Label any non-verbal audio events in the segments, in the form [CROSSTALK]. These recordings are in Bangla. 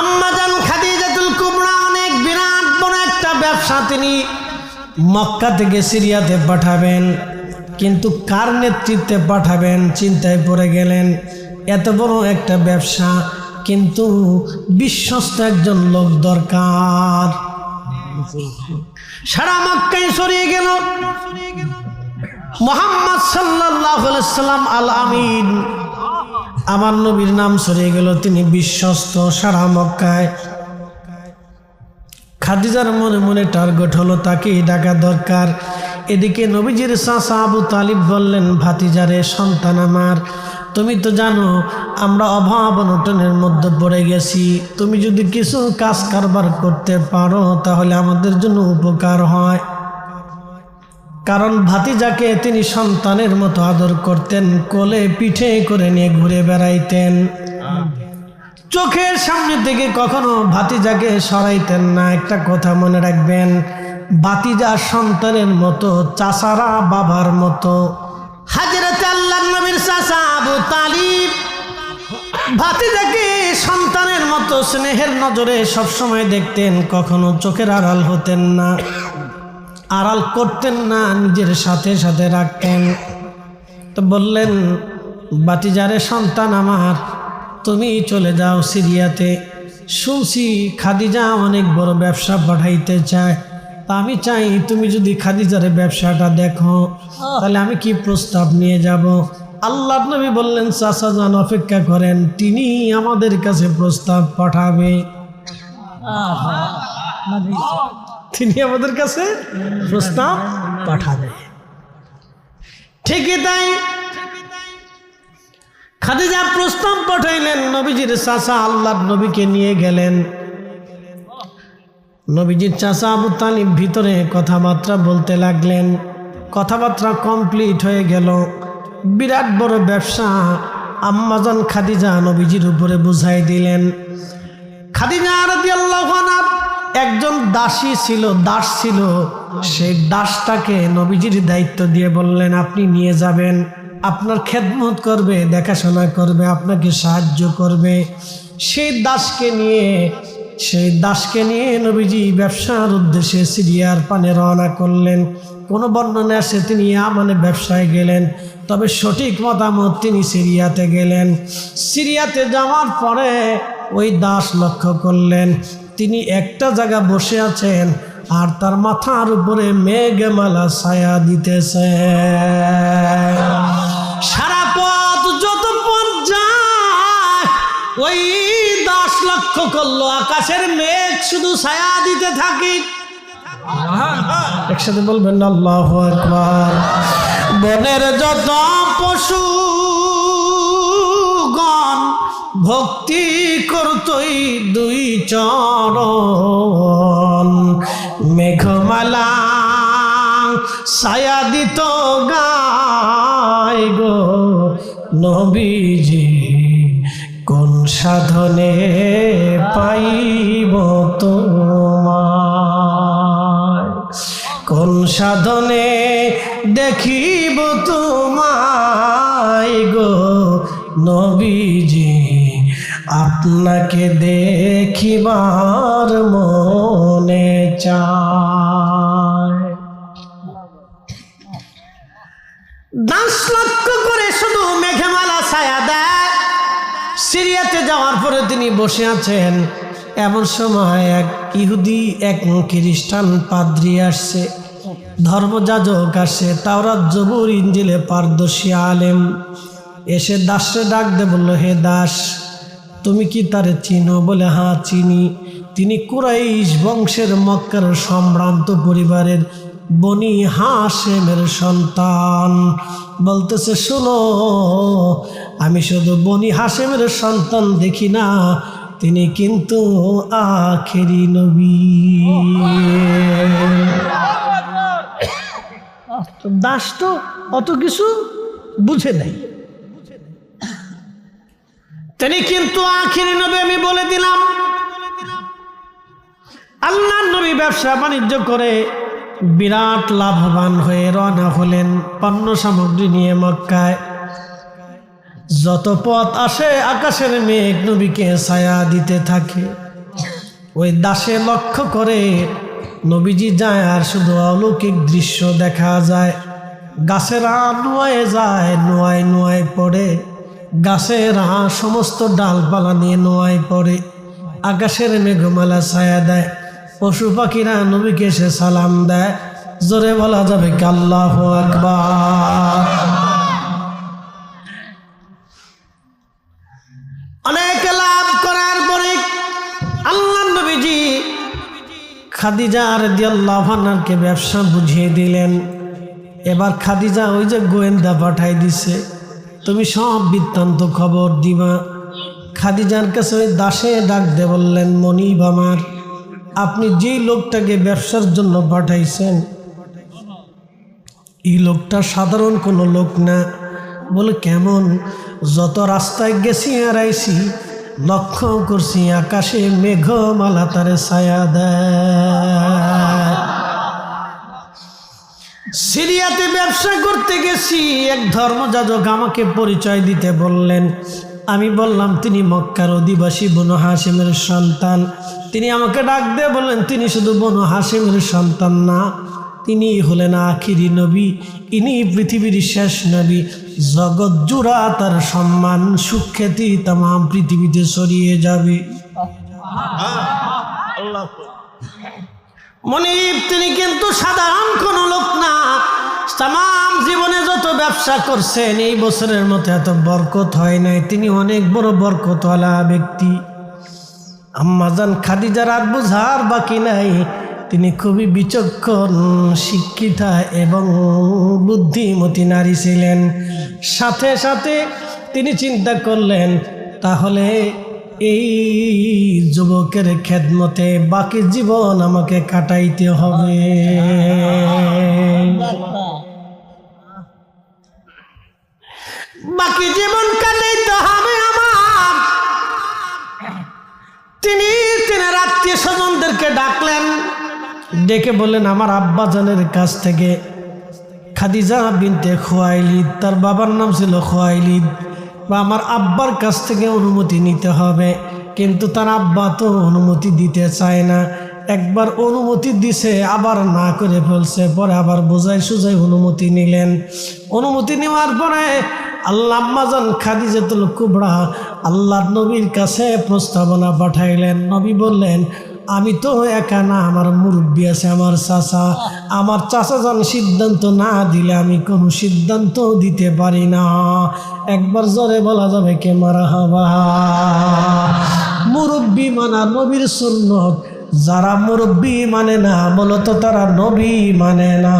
আম্মাজান খাদিজাতুল কুবরা অনেক বিরাট বড় একটা ব্যবসা তিনি মক্কা থেকে সিরিয়াতে পাঠাবেন, কিন্তু কার নেতৃত্বে পাঠাবেন চিন্তায় পড়ে গেলেন, এত বড় একটা ব্যবসা, কিন্তু বিশ্বস্ত একজন লোক দরকার। সারা মক্কায় সরিয়ে গেল। মোহাম্মদ সাল্লাহ সাল্লাম আল আমিন আমার নবীর নাম সরিয়ে গেল, তিনি বিশ্বস্ত সারা মক্কায়। খাদিজার মনে মনে টার্গেট হলো তাকে ডাকা দরকার। এদিকে নবীজির চাষা আবু তালিব বললেন ভাতিজারে সন্তান আমার, তুমি তো জানো, আমরা অভাব অনটনের মধ্যে পড়ে গেছি। তুমি যদি কিছু কাজ কারবার করতে পারো, তাহলে আমাদের জন্য উপকার হয়। কারণ ভাতিজাকে তিনি সন্তানের মতো আদর করতেন, কোলে পিঠে করে নিয়ে ঘুরে বেড়াইতেন। চোখের সামনে থেকে কখনো ভাতিজাকে সরাইতেন না। একটা কথা মনে রাখবেন, ভাতিজা সন্তানের মতো, চাচারা বাবার মতো। ভাতিজাকে সন্তানের মতো স্নেহের নজরে সবসময় দেখতেন, কখনো চোখের আড়াল হতেন না। আড়াল করতেন না, নিজের সাথে সাথে রাখতেন। তো বললেন বাতিজারে সন্তান আমার, তুমি চলে যাও সিরিয়াতে। শুনছি খাদিজা অনেক বড় ব্যবসা পাঠাইতে চায়। তা আমি চাই তুমি যদি খাদিজারে ব্যবসাটা দেখো, তাহলে আমি কি প্রস্তাব নিয়ে যাব? আল্লাহ নবী বললেন, চাচা যান, অপেক্ষা করেন, তিনি আমাদের কাছে প্রস্তাব পাঠাবে। তিনি আমাদের কাছে প্রস্তাব পাঠাবে ঠিকই তাই। খাদিজা প্রস্তাব পাঠাইলেন, নবীজির চাচা আল্লাহর নবীকে নিয়ে গেলেন। নবীজির চাচা আবু তালিব ভিতরে কথাবার্তা বলতে লাগলেন। কথাবার্তা কমপ্লিট হয়ে গেল। বিরাট বড় ব্যবসা, আম্মাজান খাদিজা নবীজির উপরে বুঝাই দিলেন। খাদিজা আনহা একজন দাসী ছিল, দাস ছিল। সেই দাসটাকে নবীজির দায়িত্ব দিয়ে বললেন, আপনি নিয়ে যাবেন, আপনার খেদমত করবে, দেখাশোনা করবে, আপনাকে সাহায্য করবে। সেই দাসকে নিয়ে, সেই দাসকে নিয়ে নবীজি ব্যবসার উদ্দেশ্যে সিরিয়ার পানে রওনা করলেন। কোনো বর্ণনা আসে তিনি মানে ব্যবসায় গেলেন, তবে সঠিক মতামত তিনি সিরিয়াতে গেলেন। সিরিয়াতে যাওয়ার পরে ওই দাস লক্ষ্য করলেন তিনি একটা জায়গা বসে আছেন আর তার মাথার উপরে মেঘমালা ছায়া দিতেছে। সারা পথ যত ওই দাস লক্ষ্য করল আকাশের মেঘ শুধু ছায়া দিতে থাকি। একসাথে বলবেন, আল্লাহ বনের যত পশু ভক্তি করতই দুই চরণ। মেঘমালা ছায়া দিত গায় গো নবীজি। কোন সাধনে পাইব তোমার কোন সাধনে দেখিব তোমায় গো নবীজি? আপনাকে দেখিবার মনে চায় দাস লক্ষ্য করে শুধু মেঘমালা ছায়া দেয়। সিরিয়াতে যাওয়ার পরে তিনি বসে আছেন। এমন সময় এক ইহুদি, এক খ্রিস্টান পাদ্রি আসছে। ধর্মযাজক আসে, তাওরাত জবুর ইঞ্জিলে পারদর্শী আলেম। এসে দাসরে ডাক দে বলল, হে দাস তুমি কি তারে চিনো বলে? হ্যাঁ চিনি। তিনি কুরাইশ বংশের মক্কার সম্ভ্রান্ত পরিবারের বনি হাসেমের সন্তান। বলতেছে, শোনো, আমি শুধু বনি হাসেমের সন্তান দেখি না, তিনি কিন্তু আখেরি নবী। [COUGHS] দাস তো অত কিছু বুঝে নাই। তিনি কিন্তু আখেরি নবী, আমি বলে দিলাম। আল্লাহ নবী ব্যবসা বাণিজ্য করে বিরাট লাভবান হয়ে রওনা হলেন পণ্য সামগ্রী নিয়ে মক্কায়। যত পথ আসে, আকাশের মেঘ নবীকে ছায়া দিতে থাকে। ওই দাসে লক্ষ্য করে নবীজি যায়, আর শুধু অলৌকিক দৃশ্য দেখা যায়। গাছেরা নোয়ায় যায় নোয়ায় নোয়ায় গাছেরা সমস্ত ডালপালা নিয়ে নোয়ায় পড়ে। আকাশের মেঘমালা ছায়া দেয়। পশু পাখিরা নবীকে সে সালাম দেয়। জোরে বলা যাবে কাল্লাহ আকবার। অনেক লাভ করার পরে আল্লাহ নবীজি খাদিজা আর দিয়াল্লাহানকে ব্যবসা বুঝিয়ে দিলেন। এবার খাদিজা ওই যে গোয়েন্দা পাঠাই দিছে। তুমি সব বৃত্তান্ত খবর দিবা। খাদিজার কাছে ওই দাসে ডাক দে বললেন, মনিব আমার, আপনি যেই লোকটাকে ব্যবসার জন্য পাঠাইছেন, এই লোকটা সাধারণ কোনো লোক না। বলে, কেমন? যত রাস্তায় গেছি আর আইছি লক্ষ্য করছি, আকাশে মেঘমালা তারে ছায়া দেয়। সিরিয়াতে ব্যবসা করতে গেছি। এক ধর্মযাজক আমাকে পরিচয় দিতে বললেন, আমি বললাম, তিনি মক্কার অধিবাসী বনু হাসিমের সন্তান। তিনি আমাকে ডাক দিয়ে বললেন, তিনি শুধু বনু হাসিমের সন্তান না, তিনি হলেন আখিরি নবী, ইনি পৃথিবীর শেষ নবী। জগৎ জুড়া তার সম্মান, সুখ্যাতি তাম, পৃথিবীতে ছড়িয়ে যাবে। মনিব, তিনি কিন্তু সাধারণ কোন লোক না। তাম জীবনে যত ব্যবসা করছেন, এই বছরের মতো এত বরকত হয় নাই। তিনি অনেক বড় বরকতওয়ালা ব্যক্তি। আম্মাজান খাদিজার আর বুঝার বাকি নাই। তিনি খুবই বিচক্ষণ, শিক্ষিতা এবং বুদ্ধিমতী নারী ছিলেন। সাথে সাথে তিনি চিন্তা করলেন, তাহলে এই যুবকের খেদমতে বাকি জীবন আমাকে কাটাইতে হবে। বাকি জীবন কাটাইতে হবে আমার। তিনি তিনার আত্মীয় স্বজনদেরকে ডাকলেন। ডেকে বললেন, আমার আব্বাজানের কাছ থেকে খাদিজা বিনতে খোয়াইলিদ, তার বাবার নাম ছিল খোয়াইলিদ। বা আমার আব্বার কাছ থেকে অনুমতি নিতে হবে। কিন্তু তার আব্বা তো অনুমতি দিতে চায় না। একবার অনুমতি দিছে, আবার না করে ফেলছে। পরে আবার বোঝাই সুজাই অনুমতি নিলেন। অনুমতি নেওয়ার পরে আল্লাহ আম্মাজান খাদিজাতুল কুবরা আল্লাহ নবীর কাছে প্রস্তাবনা পাঠাইলেন। নবী বললেন আমি তো একা না, আমার মুরব্বী আছে, আমার চাচা। আমার চাচা যান সিদ্ধান্ত না দিলে আমি কোনো সিদ্ধান্ত দিতে পারি না। একবার জোরে বলা যাবে কে মারা হবা মুরব্বী মানা নবীর সুন্নত, যারা মুরব্বী মানে না, মূলত তারা নবী মানে না।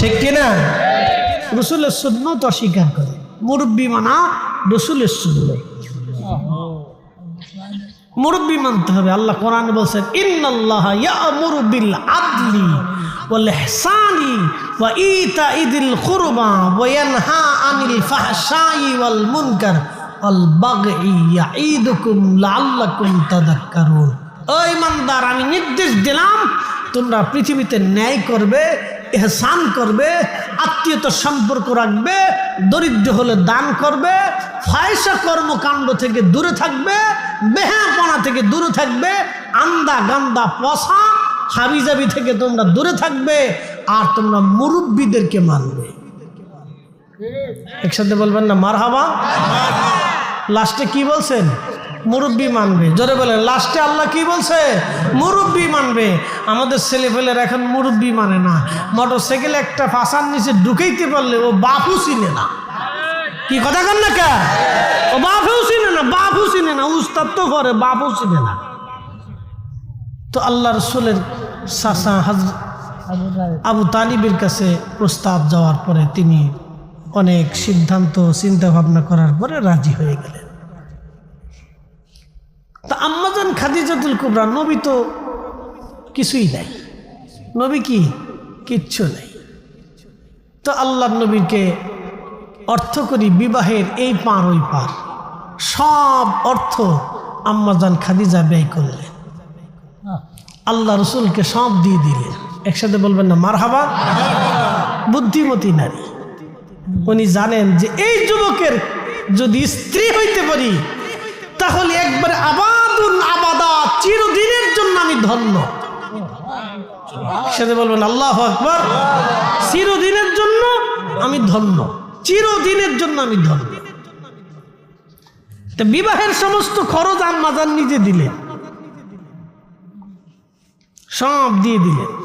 ঠিক কিনা রসুলের সুন্নত অস্বীকার করে। মুরব্বী মানা রসুলের সুন্নত। মুরব্বী মানতে হবে। আল্লাহ কোরআন বলছেন, ইন্নাল্লাহ ইয়ামুরু বিল আদলি ওয়াল ইহসানি ওয়া ইতাইদিল কুরবা ওয়া ইয়ানহা আনিল ফাহশাই ওয়াল মুনকার ওয়াল বাগই ইয়াইদুকুম লাআল্লাকুম তাযাক্কারুন ও ইমানদার, আমি নির্দেশ দিলাম, তোমরা পৃথিবীতে ন্যায় করবে এহসান করবে আত্মীয়তার সম্পর্ক রাখবে দরিদ্র হলে দান করবে ফায়সা কর্মকাণ্ড থেকে দূরে থাকবে বেহাপনা থেকে দূরে থাকবে আন্দা গান্দা পশা হাবিজাবি থেকে তোমরা দূরে থাকবে আর তোমরা মুরব্বীদেরকে মানবে। একসাথে বলবেন না মার হাবা লাস্টে কি বলছেন? মুরব্বী মানবে। জোরে বলেন, লাস্টে আল্লাহ কি বলছে? মুরব্বী মানবে। আমাদের ছেলেপেলের এখন মুরব্বী মানে না। মোটর সাইকেল একটা ফাঁসার নিচে ঢুকাইতে পারলে ও বাপু চিনে না। কি কথা কন না কে ও বাপু চিনে না বাপু চিনে না, উস্তাদ তো করে বাপু চিনে না। তো আল্লাহ রসুলের সাসা হাজ আবু তালিবের কাছে প্রস্তাব যাওয়ার পরে তিনি অনেক সিদ্ধান্ত চিন্তা ভাবনা করার পরে রাজি হয়ে গেলেন। তা আম্মাজান খাদিজাতুল কুবরা, নবী তো কিছুই নাই। নবী কি? কিচ্ছু নেই। তো আল্লাহ নবীকে অর্থ করি বিবাহের এই পার ওই পার। সব অর্থ আম্মাজান খাদিজা ব্যয় করলেন। আল্লাহ রসুলকে সব দিয়ে দিলেন। একসাথে বলবেন না মার হাবা বুদ্ধিমতী নারী। উনি জানেন যে এই যুবকের যদি স্ত্রী হইতে পারি তাহলে একবারে আবাদুন আবাদা, চিরদিনের জন্য আমি ধন্য। সেটা বলবেন, আল্লাহ আকবর। চিরদিনের জন্য আমি ধন্য। চিরদিনের জন্য আমি ধন্য। বিবাহের সমস্ত খরচ আম্মাজান নিজে দিলেন। সব দিয়ে দিলেন।